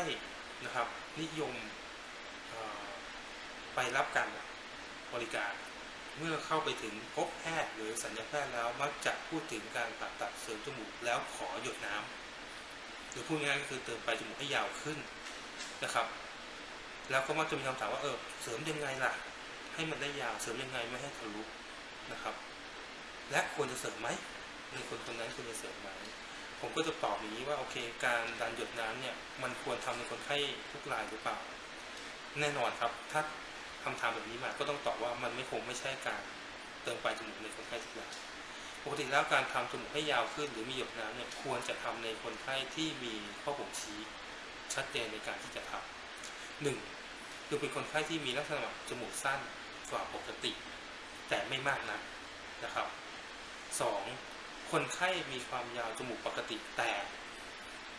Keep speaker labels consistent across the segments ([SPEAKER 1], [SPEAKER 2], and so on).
[SPEAKER 1] ข้นะครับ นิยมไปรับการบริการ เมื่อเข้าไปถึงพบแพทย์หรือสัญญาแพทย์แล้วมักจะพูดถึงการผ่าตัดเสริมจมูกแล้วขอหยดน้ำหรือพูดง่ายๆก็คือเติมไปจมูกให้ยาวขึ้นนะครับ แล้วก็มักจะมีคำถามว่าเออเสริมยังไงล่ะ ให้มันได้ยาวเสริมยังไงไม่ให้ทะลุนะครับ และควรจะเสริมไหมในคนคนนั้นควรจะเสริมไหม ผมก็จะตอบอย่างนี้ว่าโอเค การดันหยดน้ำเนี่ยมันควรทำในคนไข้ทุกรายหรือเปล่า แน่นอนครับถ้าคำถามแบบนี้มาก็ต้องตอบว่ามันไม่คงไม่ใช่การเติมปลายจมูกในคนไข้ทุกรายปกติแล้วการทำจมูกให้ยาวขึ้น หรือมีหยดน้ำเนี่ยควรจะทำในคนไข้ที่มีข้อบ่งชี้ชัดเจนในการที่จะทำหนึ่งคือเป็นคนไข้ที่มีลักษณะจมูกสั้นกว่าปกติ แต่ไม่มากนักนะครับสอง คนไข้มีความยาวจมูกปกติแต่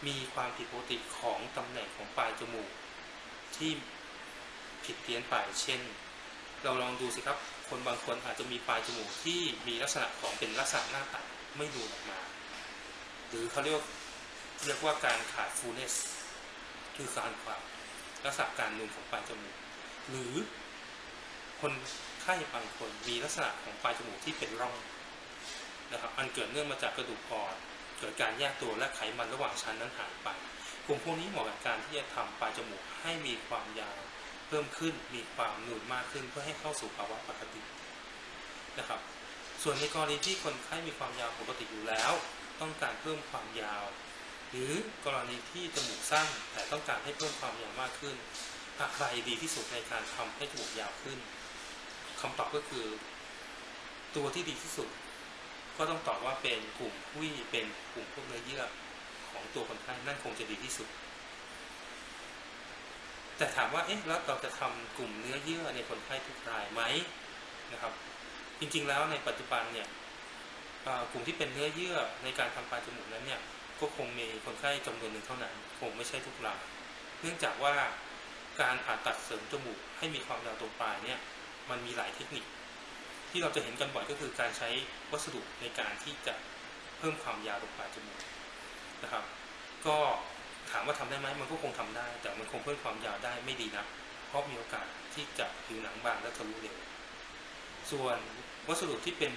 [SPEAKER 1] มีความผิดปกติของตำแหน่งของปลายจมูก ที่ผิดเพี้ยนไปเช่น เราลองดูสิครับ คนบางคนอาจจะมีปลายจมูกที่มีลักษณะของเป็นลักษณะหน้าตัดไม่นูออกมา หรือเขาเรียกว่าเรียกว่าการขาดฟูเนสคือการขาดลักษณะการนูนของปลายจมูก หรือคนไข้บางคนมีลักษณะของปลายจมูกที่เป็นร่อง นะครับอันเกิดเนื่องมาจากกระดูกอ่อนเกิดการแยกตัวและไขมันระหว่างชั้นนั้นหายไป กลุ่มพวกนี้เหมาะกับการที่จะทำปลายจมูกให้มีความยาวเพิ่มขึ้นมีความนูนมากขึ้นเพื่อให้เข้าสู่ภาวะปกตินะครับ ส่วนในกรณีที่คนไข้มีความยาวปกติอยู่แล้ว ต้องการเพิ่มความยาว หรือกรณีที่จมูกสั้นแต่ต้องการให้เพิ่มความยาวมากขึ้นอะไรดีที่สุดในการทำให้จมูกยาวขึ้นคำตอบก็คือ ตัวที่ดีที่สุด ก็ต้องตอบว่าเป็นกลุ่มหุ้ยเป็นกลุ่มพวกเนื้อเยื่อของตัวคนไข้นั่นคงจะดีที่สุด แต่ถามว่าเอ๊ะแล้วเราจะทำกลุ่มเนื้อเยื่อในคนไข้ทุกรายไหมนะครับ จริงๆแล้วในปัจจุบันเนี่ยกลุ่มที่เป็นเนื้อเยื่อในการทำปลายจมูกนั้นเนี่ยก็คงมีคนไข้จำนวนหนึ่งเท่านั้น คงไม่ใช่ทุกราย เนื่องจากว่าการผ่าตัดเสริมจมูกให้มีความยาวตรงปลายเนี่ยมันมีหลายเทคนิค ที่เราจะเห็นกันบ่อยก็คือการใช้วัสดุในการที่จะเพิ่มความยาวตรงปลายจมูกนะครับ ก็ถามว่าทำได้ไหมมันก็คงทำได้ แต่มันคงเพิ่มความยาวได้ไม่ดีนะเพราะมีโอกาสที่จะผิวหนังบางและทะลุเร็วส่วนวัสดุที่เป็น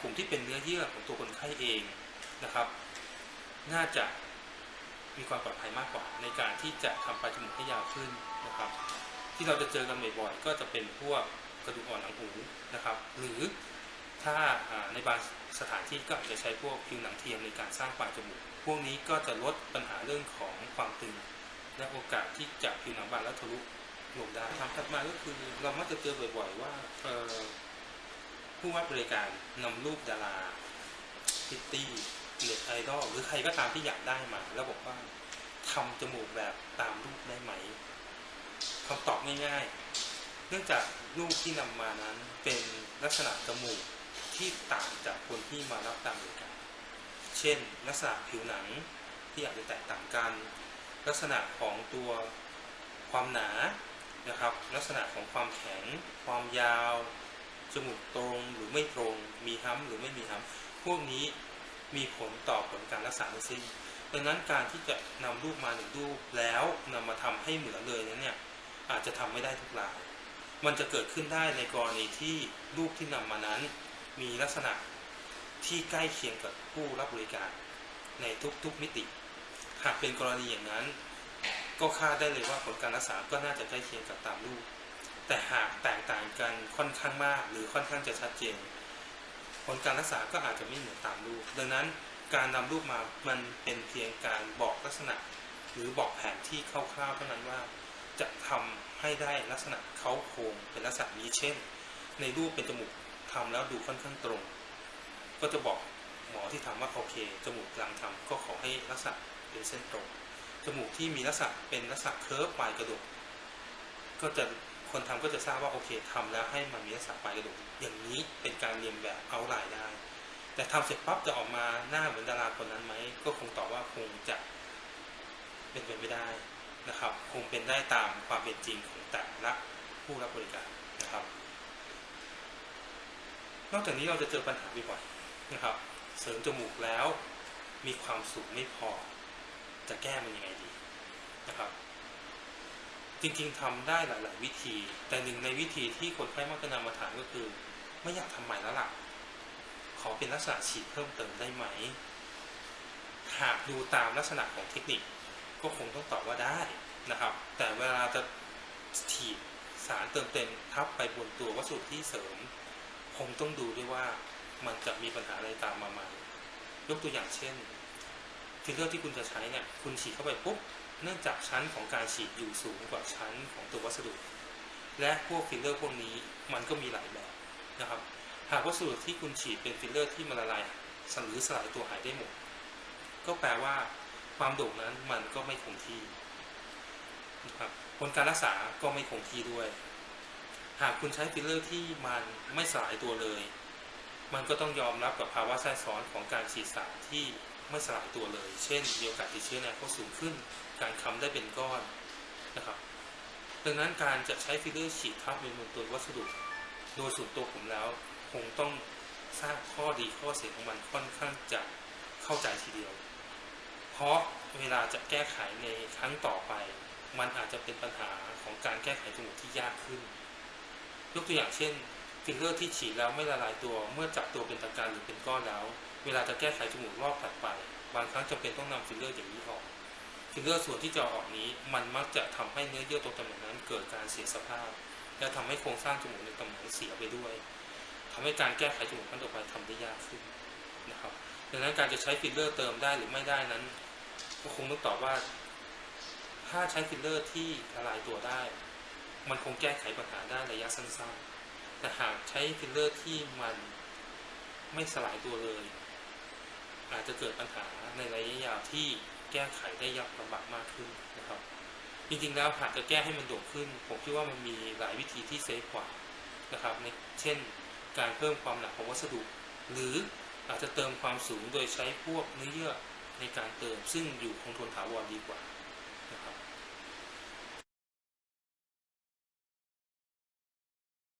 [SPEAKER 1] กลุ่มที่เป็นเนื้อเยื่อของตัวคนไข้เองนะครับ น่าจะมีความปลอดภัยมากกว่า ในการที่จะทำปลายจมูกให้ยาวขึ้นนะครับ ที่เราจะเจอกันบ่อยๆก็จะเป็นพวก กระดูกอ่อนหลังหูนะครับ หรือถ้าในบางสถานที่ก็อาจจะใช้พวกผิวหนังเทียมในการสร้างปลายจมูก พวกนี้ก็จะลดปัญหาเรื่องของความตึง และโอกาสที่จะผิวหนังบางและทะลุลงได้ทำถัดมาก็คือเรามักจะเจอบ่อยๆว่าผู้ว่าบริการนำรูปดาราพิตตี้เน็ตไอดอลหรือใครก็ตามที่อยากได้มา แล้วบอกว่าทำจมูกแบบตามรูปได้ไหมคำตอบง่าย นื่องจากรูปที่นำมานั้นเป็นลักษณะจมูกที่ต่างจากคนที่มารับตามบริการเช่น ลักษณะผิวหนังที่อาจจะแตกต่างกัน ลักษณะของตัวความหนานะครับ ลักษณะของความแข็ง ความยาว จมูกตรงหรือไม่ตรง มีห้ำหรือไม่มีห้ำพวกนี้มีผลต่อผลการรักษาทั้งสิ้นดังนั้นการที่จะนำรูปมาหนึ่งรูปแล้วนำมาทำให้เหมือนเลยนั้นเนี่ยอาจจะทำไม่ได้ทุกราย มันจะเกิดขึ้นได้ในกรณีที่รูปที่นำมานั้น มีลักษณะที่ใกล้เคียงกับผู้รับบริการในทุกๆมิติ หากเป็นกรณีอย่างนั้น ก็คาดได้เลยว่าผลการรักษาก็น่าจะใกล้เคียงกับตามรูป แต่หากแตกต่างกันค่อนข้างมาก หรือค่อนข้างจะชัดเจน ผลการรักษาก็อาจจะไม่เหมือนตามรูป ดังนั้นการนำรูปมามันเป็นเพียงการบอกลักษณะ หรือบอกแผนที่คร่าวๆเท่านั้นว่า จะทำให้ได้ลักษณะเขาโครงเป็นลักษณะนี้เช่น ในรูปเป็นจมูกทำแล้วดูค่อนข้างตรง ก็จะบอกหมอที่ทำว่าโอเคจมูกกลางทำก็ขอให้ลักษณะเป็นเส้นตรงจมูกที่มีลักษณะเป็นลักษณะเคิร์ฟปลายกระดูกก็จะคนทำก็จะทราบว่าโอเคทำแล้วให้มันมีลักษณะปลายกระดูกอย่างนี้เป็นการเรียนแบบเอาลายได้ แต่ทำเสร็จปั๊บจะออกมาหน้าเหมือนดาราคนนั้นไหมก็คงตอบว่าคงจะเป็นไปไม่ได้ นะครับคงเป็นได้ตามความเป็นจริงของแต่ละผู้รับบริการนะครับ นอกจากนี้เราจะเจอปัญหาบ่อยๆนะครับ เสริมจมูกแล้วมีความสูงไม่พอ จะแก้มันยังไงดีนะครับ จริงๆทำได้หลาย ๆ วิธี แต่หนึ่งในวิธีที่คนไข้มักจะนำมาถามก็คือ ไม่อยากทำใหม่แล้วล่ะขอเป็นลักษณะฉีดเพิ่มเติมได้ไหม หากดูตามลักษณะของเทคนิค ก็คงต้องตอบว่าได้นะครับ แต่เวลาจะฉีดสารเติมเต็มทับไปบนตัววัสดุที่เสริม คงต้องดูด้วยว่ามันจะมีปัญหาอะไรตามมาไหมยกตัวอย่างเช่นฟิลเลอร์ที่คุณจะใช้เนี่ยคุณฉีดเข้าไปปุ๊บเนื่องจากชั้นของการฉีดอยู่สูงกว่าชั้นของตัววัสดุ และพวกฟิลเลอร์พวกนี้มันก็มีหลายแบบนะครับ หากวัสดุที่คุณฉีดเป็นฟิลเลอร์ที่มันละลายหรือสลายตัวหายได้หมด ก็แปลว่า ความโด่งนั้นมันก็ไม่คงที่นะครับผลการรักษาก็ไม่คงที่ด้วย หากคุณใช้ฟิลเลอร์ที่มันไม่สลายตัวเลย มันก็ต้องยอมรับกับภาวะแทรกซ้อนของการฉีดสารที่ไม่สลายตัวเลย เช่นมีโอกาสติดเชื้อในก็สูงขึ้น การค้ำได้เป็นก้อนนะครับ ดังนั้นการจะใช้ฟิลเลอร์ฉีดทับบนตัววัสดุ โดยส่วนตัวผมแล้ว คงต้องทราบข้อดีข้อเสียของมันค่อนข้างจะเข้าใจทีเดียว ราะเวลาจะแก้ไขในครั้งต่อไป มันอาจจะเป็นปัญหาของการแก้ไขจมูกที่ยากขึ้น ยกตัวอย่างเช่นฟิลเลอร์ที่ฉีดแล้วไม่ละลายตัวเมื่อจับตัวเป็นตะการหรือเป็นก้อนแล้ว เวลาจะแก้ไขจมูกรอบถัดไป บางครั้งจำเป็นต้องนำฟิลเลอร์อย่างนี้ออกฟิลเลอร์ส่วนที่จะออกนี้มันมักจะทำให้เนื้อเยื่อตรงตำแหน่งนั้นเกิดการเสียสภาพ และทำให้โครงสร้างจมูกในตำแหน่งเสียไปด้วยทำให้การแก้ไขจมูกครั้งต่อไปทำได้ยากขึ้นนะครับดังนั้นการจะใช้ฟิลเลอร์เติมได้หรือไม่ได้นั้น ก็คงต้องตอบว่า ถ้าใช้ฟิลเลอร์ที่ละลายตัวได้ มันคงแก้ไขปัญหาได้ระยะสั้นๆ แต่หากใช้ฟิลเลอร์ที่มันไม่สลายตัวเลย อาจจะเกิดปัญหาในระยะยาวที่แก้ไขได้ยากลำบากมากขึ้นนะครับ จริงๆแล้วหากจะแก้ให้มันโด่งขึ้น ผมคิดว่ามันมีหลายวิธีที่เซฟกว่านะครับในเช่น การเพิ่มความหนาของวัสดุ หรืออาจจะเติมความสูงโดยใช้พวกเนื้อเยื่อ ในการเติม ซึ่งอยู่คงทนถาวรดีกว่านะครับ